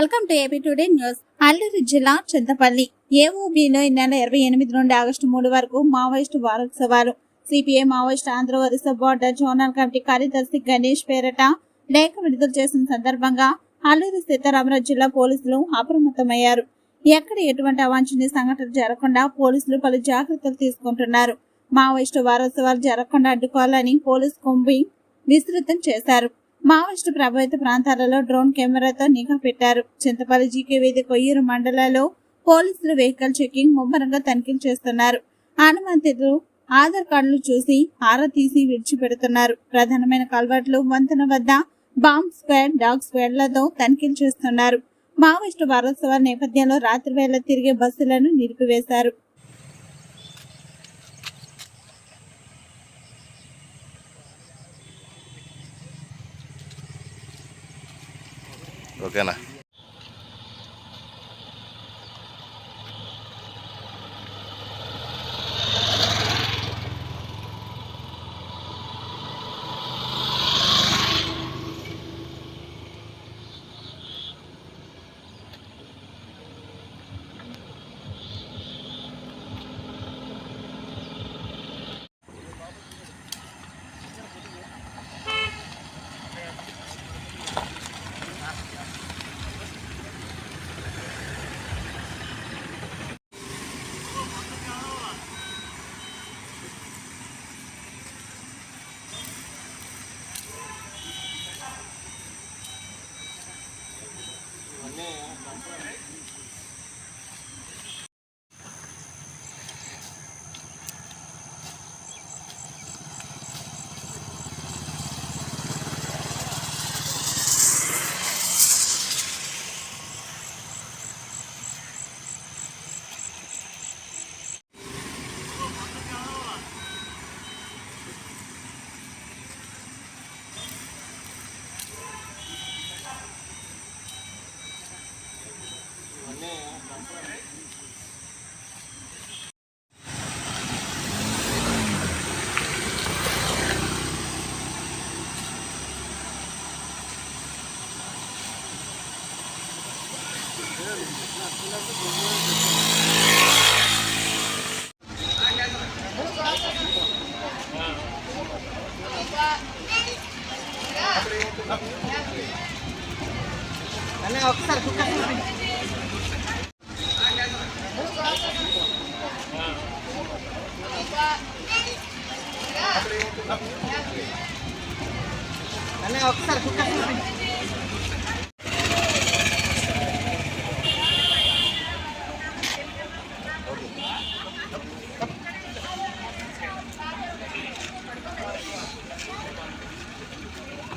Welcome to AP today news. Alluri జిల్లా చింతపల్లి ఏఓబిలో ఈ నెల ఇరవై ఎనిమిది నుండి ఆగస్టు మూడు వరకు మావోయిస్టు వారోత్సవాలు. సిపిఐ మావోయిస్ట్ ఆంధ్ర వరుస బోర్డర్ జోనల్ కమిటీ కార్యదర్శి గణేష్ పేరట లేఖ విడుదల చేసిన సందర్భంగా అల్లూరు సీతారామరాజు జిల్లా పోలీసులు అప్రమత్తమయ్యారు. ఎక్కడ ఎటువంటి అవాంఛనీయ సంఘటనలు జరగకుండా పోలీసులు పలు జాగ్రత్తలు తీసుకుంటున్నారు. మావోయిస్టు వారోత్సవాలు జరగకుండా అడ్డుకోవాలని పోలీస్ కుంభి విస్తృతం చేశారు. మావోయిస్టు ప్రభావిత ప్రాంతాలలో డ్రోన్ కెమెరాతో నిఘా పెట్టారు. చింతపల్లి జీకే వేది కొయ్యూరు మండలాల్లో పోలీసులు వెహికల్ చెకింగ్ ముమ్మరంగా తనిఖీలు చేస్తున్నారు. అనుమతులు ఆధార్ కార్డులు చూసి ఆరా తీసి విడిచిపెడుతున్నారు. ప్రధానమైన కల్వర్ట్లు వంతెన వద్ద బాంబ్ స్క్వాడ్ డాగ్ స్క్వాడ్లతో తనిఖీలు చేస్తున్నారు. మావోయిస్టు వారోత్సవాల నేపథ్యంలో రాత్రి వేళ తిరిగే బస్సులను నిలిపివేశారు. ఓకేనా? అన్న ఒకసారి కుక్క